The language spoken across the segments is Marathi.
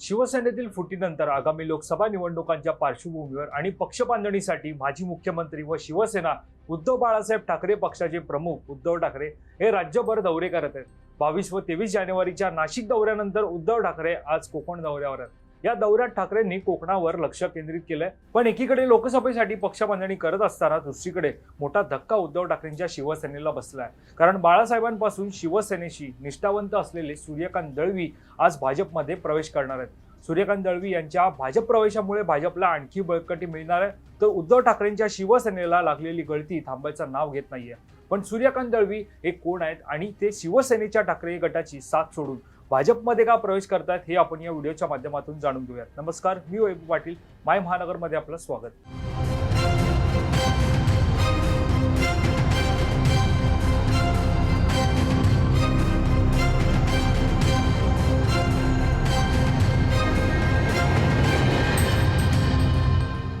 शिवसेनेतील फुटीनंतर आगामी लोकसभा निवडणुकांच्या पार्श्वभूमीवर आणि पक्षबांधणीसाठी माजी मुख्यमंत्री व शिवसेना उद्धव बाळासाहेब ठाकरे पक्षाचे प्रमुख उद्धव ठाकरे हे राज्यभर दौरे करत आहेत. बावीस व तेवीस जानेवारीच्या नाशिक दौऱ्यानंतर उद्धव ठाकरे आज कोकण दौऱ्यावर आहेत. या दौऱ्यात ठाकरेंनी कोकणावर लक्ष केंद्रित केलंय. पण एकीकडे लोकसभेसाठी पक्षबांधणी करत असताना दुसरीकडे मोठा धक्का उद्धव ठाकरेंच्या शिवसेनेला बसलाय. कारण बाळासाहेबांपासून शिवसेनेशी निष्ठावंत असलेले सूर्यकांत दळवी आज भाजपमध्ये प्रवेश करणार आहेत. सूर्यकांत दळवी यांच्या भाजप प्रवेशामुळे भाजपला आणखी बळकटी मिळणार आहे. तर उद्धव ठाकरेंच्या शिवसेनेला लागलेली गळती थांबायचं नाव घेत नाहीये. पण सूर्यकांत दळवी हे कोण आहेत आणि ते शिवसेनेच्या ठाकरे गटाची साथ सोडून भाजपमध्ये का प्रवेश करतात हे आपण या व्हिडिओच्या माध्यमातून जाणून घेऊयात. नमस्कार मी वैभव पाटील. माय महानगरमध्ये आपलं स्वागत.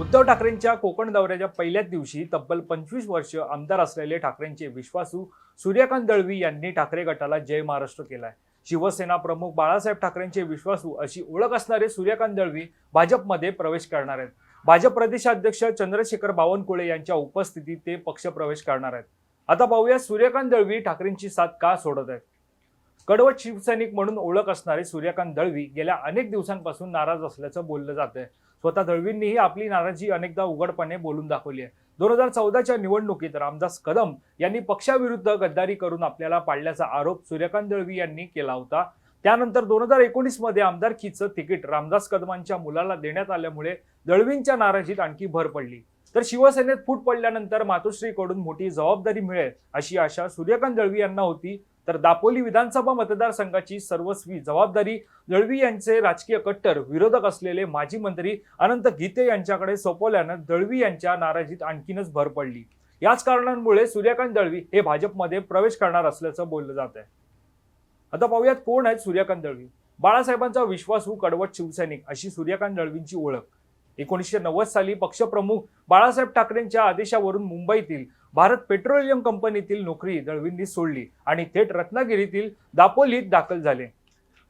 उद्धव ठाकरेंच्या कोकण दौऱ्याच्या पहिल्याच दिवशी तब्बल पंचवीस वर्ष आमदार असलेले ठाकरेंचे विश्वासू सूर्यकांत दळवी यांनी ठाकरे गटाला जय महाराष्ट्र केलाय. शिवसेना प्रमुख बाळासाहेब ठाकरेंचे विश्वासू अशी ओळख असणारे सूर्यकांत दळवी भाजपमध्ये प्रवेश करणार आहेत. भाजप प्रदेशाध्यक्ष चंद्रशेखर बावनकुळे यांच्या उपस्थितीत ते पक्षप्रवेश करणार आहेत. आता पाहूया सूर्यकांत दळवी ठाकरेंची साथ का सोडत आहेत. कडवट शिवसैनिक म्हणून ओळख असणारे सूर्यकांत दळवी गेल्या अनेक दिवसांपासून नाराज असल्याचं बोललं जात आहे स्वतः दळवींनीही आपली नाराजी अनेकदा उघडपणे बोलून दाखवली आहे. दोन हजार चौदाच्या निवडणुकीत रामदास कदम यांनी पक्षाविरुद्ध गद्दारी करून आपल्याला पाडल्याचा आरोप सूर्यकांत दळवी यांनी केला होता. त्यानंतर दोन हजार एकोणीसमध्ये आमदारकीचं तिकीट रामदास कदमांच्या मुलाला देण्यात आल्यामुळे दळवींच्या नाराजीत आणखी भर पडली. तर शिवसेनेत फूट पडल्यानंतर मातोश्रीकडून मोठी जबाबदारी मिळेल अशी आशा सूर्यकांत दळवी यांना होती. तर दापोली विधानसभा मतदारसंघाची सर्वस्वी जबाबदारी दळवी यांचे राजकीय कट्टर विरोधक असलेले माजी मंत्री अनंत गीते यांच्याकडे सोपवल्यानं दळवी यांच्या नाराजीत आणखीनच भर पडली. याच कारणांमुळे सूर्यकांत दळवी हे भाजपमध्ये प्रवेश करणार असल्याचं बोललं जात आहे. आता पाहूयात कोण आहेत सूर्यकांत दळवी? बाळासाहेबांचा विश्वासू कडवट शिवसैनिक अशी सूर्यकांत दळवींची ओळख. एकोणीसशे नव्वद साली पक्षप्रमुख बाळासाहेब ठाकरेंच्या आदेशावरून मुंबईतील भारत पेट्रोलियम कंपनीतील नोकरी दळवींनी सोडली आणि थेट रत्नागिरीतील दापोलीत दाखल झाले.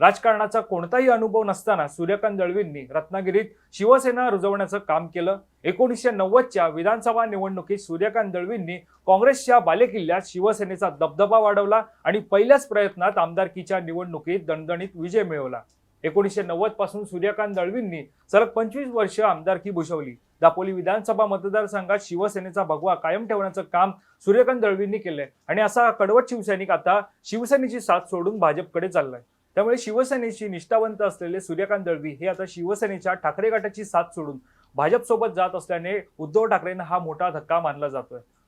राजकारणाचा कोणताही अनुभव नसताना सूर्यकांत दळवींनी रत्नागिरीत शिवसेना रुजवण्याचं काम केलं. एकोणीसशे नव्वदच्या विधानसभा निवडणुकीत सूर्यकांत दळवींनी काँग्रेसच्या बालेकिल्ल्यात शिवसेनेचा दबदबा वाढवला आणि पहिल्याच प्रयत्नात आमदारकीच्या निवडणुकीत दणदणीत विजय मिळवला. एकोणीसशे नव्वदपासून सूर्यकांत दळवींनी सलग पंचवीस वर्ष आमदारकी भूषवली. दापोली विधानसभा मतदारसंघात शिवसेनेचा भगवा कायम ठेवण्याचं काम सूर्यकांत दळवींनी केलंय. आणि असा कडवट शिवसैनिक आता शिवसेनेची साथ सोडून भाजपकडे चाललाय. त्यामुळे शिवसेनेशी निष्ठावंत असलेले सूर्यकांत दळवी हे आता शिवसेनेच्या ठाकरे गटाची साथ सोडून भाजपसोबत जात असल्याने उद्धव ठाकरेंना हा मोठा धक्का मानला जातोय.